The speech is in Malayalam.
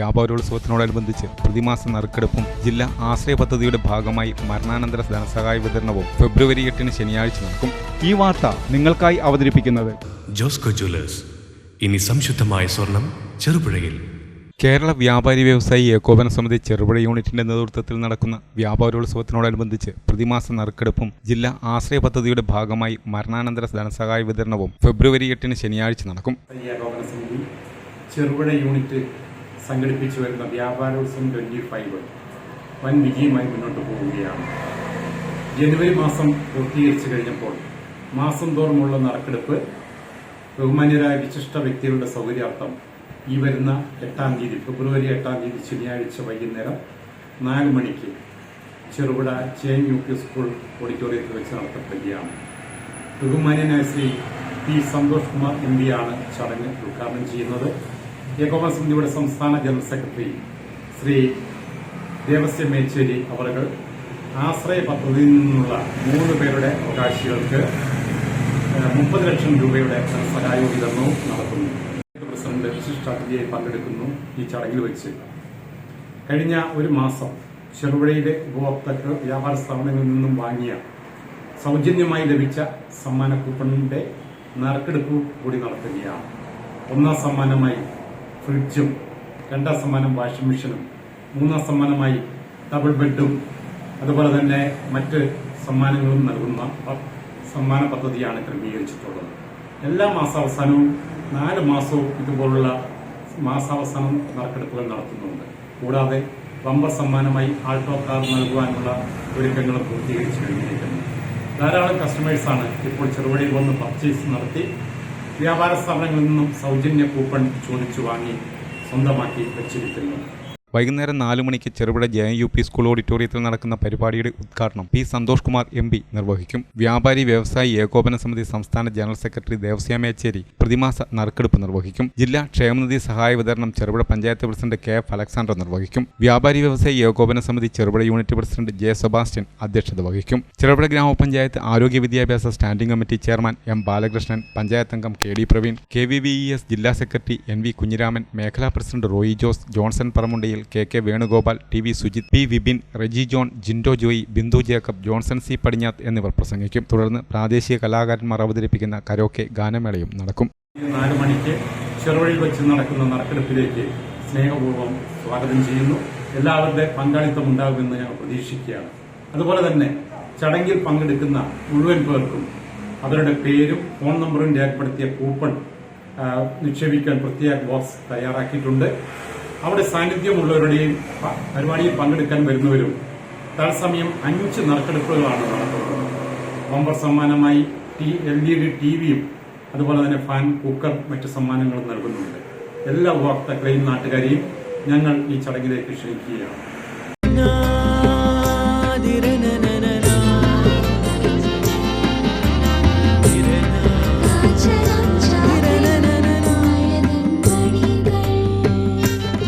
വ്യാപാരോത്സവത്തിനോടനുബന്ധിച്ച് പ്രതിമാസ നറുക്കെടുപ്പും ജില്ലാ ആശ്രയ പദ്ധതിയുടെ ഭാഗമായി മരണാനന്തര ധനസഹായ വിതരണവും ഫെബ്രുവരി എട്ടിന് ശനിയാഴ്ച നടക്കും. ഈ വാർത്ത നിങ്ങൾക്കായി അവതരിപ്പിക്കുന്നത് ജോസ്കോ ജ്വല്ലേഴ്സ്. ഇനി സംശുദ്ധമായ സ്വർണം ചെറുപുഴയിൽ. കേരള വ്യാപാരി വ്യവസായി ഏകോപന സമിതി ചെറുപുഴ യൂണിറ്റിന്റെ നേതൃത്വത്തിൽ നടക്കുന്ന വ്യാപാരോത്സവത്തിനോടനുബന്ധിച്ച് പ്രതിമാസ നറുക്കെടുപ്പും ജില്ലാ ആശ്രയ പദ്ധതിയുടെ ഭാഗമായി മരണാനന്തര ധനസഹായ വിതരണവും ഫെബ്രുവരി എട്ടിന് ശനിയാഴ്ച നടക്കും. ചെറുപുഴ യൂണിറ്റ് സംഘടിപ്പിച്ചു വരുന്ന വ്യാപാരോത്സവം ട്വന്റി ഫൈവ്. വൻ വിജയമായി മുന്നോട്ട് പോവുകയാണ്. ജനുവരി മാസം പൂർത്തീകരിച്ചു കഴിഞ്ഞപ്പോൾ മാസം തോറുമുള്ള നറുക്കെടുപ്പ് ബഹുമാന്യരായ വിശിഷ്ട വ്യക്തികളുടെ സൗകര്യാർത്ഥം ഈ വരുന്ന എട്ടാം തീയതി ഫെബ്രുവരി എട്ടാം തീയതി ശനിയാഴ്ച വൈകുന്നേരം നാല് മണിക്ക് Cherupuzha J U P school ഓഡിറ്റോറിയത്തിൽ വെച്ച് നടത്തപ്പെടുകയാണ്. ബഹുമാന്യനായ ശ്രീ പി സന്തോഷ് കുമാർ എം പിയാണ് ചടങ്ങ് ഉദ്ഘാടനം ചെയ്യുന്നത്. ഏകോപന സമിതിയുടെ സംസ്ഥാന ജനറൽ സെക്രട്ടറി ശ്രീ ദേവസ്യ മേച്ചേരി അവർക്ക് ആശ്രയ പദ്ധതിയിൽ നിന്നുള്ള മൂന്ന് പേരുടെ അവകാശികൾക്ക് മുപ്പത് ലക്ഷം രൂപയുടെ ധനസഹായ വിതരണവും നടത്തുന്നു പ്രസിഡന്റ് വിശിഷ്ട അതിഥിയായി പങ്കെടുക്കുന്നു ഈ ചടങ്ങിൽ വെച്ച്. കഴിഞ്ഞ ഒരു മാസം ചെറുപുഴയിലെ ഉപഭോക്താക്കൾ വ്യാപാര സ്ഥാപനങ്ങളിൽ നിന്നും വാങ്ങിയ സൗജന്യമായി ലഭിച്ച സമ്മാന കൂപ്പണിന്റെ നറുക്കെടുപ്പ് കൂടി നടത്തുകയാണ്. ഒന്നാം സമ്മാനമായി ഫ്രിഡ്ജും രണ്ടാം സമ്മാനം വാഷിംഗ് മെഷീനും മൂന്നാം സമ്മാനമായി ഡബിൾ ബെഡും അതുപോലെ തന്നെ മറ്റ് സമ്മാനങ്ങളും നൽകുന്ന സമ്മാന പദ്ധതിയാണ് ക്രമീകരിച്ചിട്ടുള്ളത്. എല്ലാ മാസാവസാനവും നാല് മാസവും ഇതുപോലുള്ള മാസാവസാനം നറുക്കെടുപ്പുകൾ നടത്തുന്നുണ്ട്. കൂടാതെ ബമ്പർ സമ്മാനമായി ആൾട്ടോ കാർ നൽകുവാനുള്ള ഒരുക്കങ്ങൾ പൂർത്തീകരിച്ചു കഴിഞ്ഞിരിക്കുന്നു. ധാരാളം കസ്റ്റമേഴ്സാണ് ഇപ്പോൾ ചെറുപടിയിൽ വന്ന് പർച്ചേസ് നടത്തി വ്യാപാര സ്ഥാപനങ്ങളിൽ നിന്നും സൗജന്യ കൂപ്പൺ ചോദിച്ചു വാങ്ങി സ്വന്തമാക്കി വെച്ചിരിക്കുന്നു. വൈകുന്നേരം നാലു മണിക്ക് Cherupuzha J U P school ഓഡിറ്റോറിയത്തിൽ നടക്കുന്ന പരിപാടിയുടെ ഉദ്ഘാടനം P Santhosh Kumar M P നിർവഹിക്കും. വ്യാപാരി വ്യവസായി ഏകോപന സമിതി സംസ്ഥാന ജനറൽ സെക്രട്ടറി ദേവസ്യാമേച്ചേരി പ്രതിമാസ നറുക്കെടുപ്പ് നിർവഹിക്കും. ജില്ലാ ക്ഷേമനിധി സഹായ വിതരണം Cherupuzha panchayat president K F Alexander നിർവഹിക്കും. വ്യാപാരി വ്യവസായി ഏകോപന സമിതി Cherupuzha unit president J Sebastian അധ്യക്ഷത വഹിക്കും. ചെറുപുഴ ഗ്രാമപഞ്ചായത്ത് ആരോഗ്യ വിദ്യാഭ്യാസ standing committee chairman M Balakrishnan panchayat അംഗം K D Praveen K V V E S ജില്ലാ സെക്രട്ടറി എൻ വി കുഞ്ഞിരാമൻ മേഖലാ president Roy Jose Johnson Paramundayil K K Venugopal T V Sujith P Vipin Reji John Jindo Joy Bindu Jacob Johnson C Padinjath എന്നിവർ പ്രസംഗിക്കും. തുടർന്ന് പ്രാദേശിക കലാകാരന്മാർ അവതരിപ്പിക്കുന്ന കരോക്കെ ഗാനമേളയും നടക്കും. നാല് മണിക്ക് ചെറുവഴിയിൽ വെച്ച് നടക്കുന്ന നറുക്കെടുപ്പിലേക്ക് സ്നേഹപൂർവം സ്വാഗതം ചെയ്യുന്നു. എല്ലാവരുടെ പങ്കാളിത്തം ഉണ്ടാകുമെന്ന് ഞങ്ങൾ പ്രതീക്ഷിക്കുകയാണ്. അതുപോലെ തന്നെ ചടങ്ങിൽ പങ്കെടുക്കുന്ന മുഴുവൻ പേർക്കും അവരുടെ പേരും ഫോൺ നമ്പറും രേഖപ്പെടുത്തിയ കൂപ്പൺ നിക്ഷേപിക്കാൻ പ്രത്യേക ബോക്സ് തയ്യാറാക്കിയിട്ടുണ്ട്. അവിടെ സാന്നിധ്യമുള്ളവരുടെയും പരിപാടിയിൽ പങ്കെടുക്കാൻ വരുന്നവരും തത്സമയം അഞ്ച് നറുക്കെടുപ്പുകളാണ് നടത്തുന്നത്. ബമ്പർ സമ്മാനമായി T L E D T വിയും അതുപോലെ തന്നെ ഫാൻ കുക്കർ മറ്റ് സമ്മാനങ്ങളും നൽകുന്നുണ്ട്. എല്ലാ ഉപഭോക്താക്കളെയും നാട്ടുകാരെയും ഞങ്ങൾ ഈ ചടങ്ങിലേക്ക് ക്ഷണിക്കുകയാണ്.